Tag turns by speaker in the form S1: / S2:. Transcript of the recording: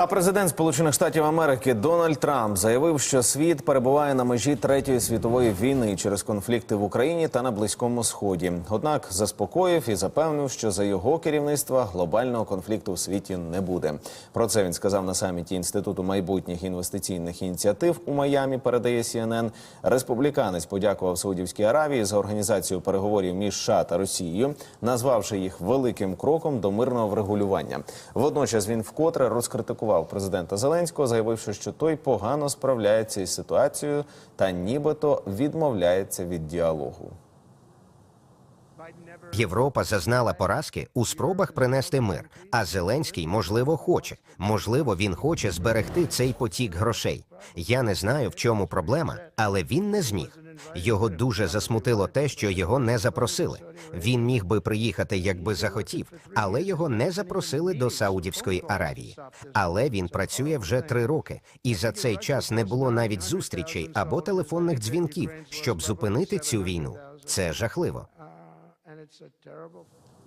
S1: А президент Сполучених Штатів Америки Дональд Трамп заявив, що світ перебуває на межі третьої світової війни через конфлікти в Україні та на Близькому Сході. Однак заспокоїв і запевнив, що за його керівництва глобального конфлікту в світі не буде. Про це він сказав на саміті інституту майбутніх інвестиційних ініціатив у Майамі. Передає CNN. Республіканець подякував Саудівській Аравії за організацію переговорів між США та Росією, назвавши їх великим кроком до мирного врегулювання. Водночас він вкотре розкритикував президента Зеленського, заявивши, що той погано справляється із ситуацією та нібито відмовляється від діалогу.
S2: Європа зазнала поразки у спробах принести мир. А Зеленський, можливо, хоче. Можливо, він хоче зберегти цей потік грошей. Я не знаю, в чому проблема, але він не зміг. Його дуже засмутило те, що його не запросили. Він міг би приїхати, якби захотів, але його не запросили до Саудівської Аравії. Але він працює вже три роки, і за цей час не було навіть зустрічей або телефонних дзвінків, щоб зупинити цю війну. Це жахливо.
S3: It's a terrible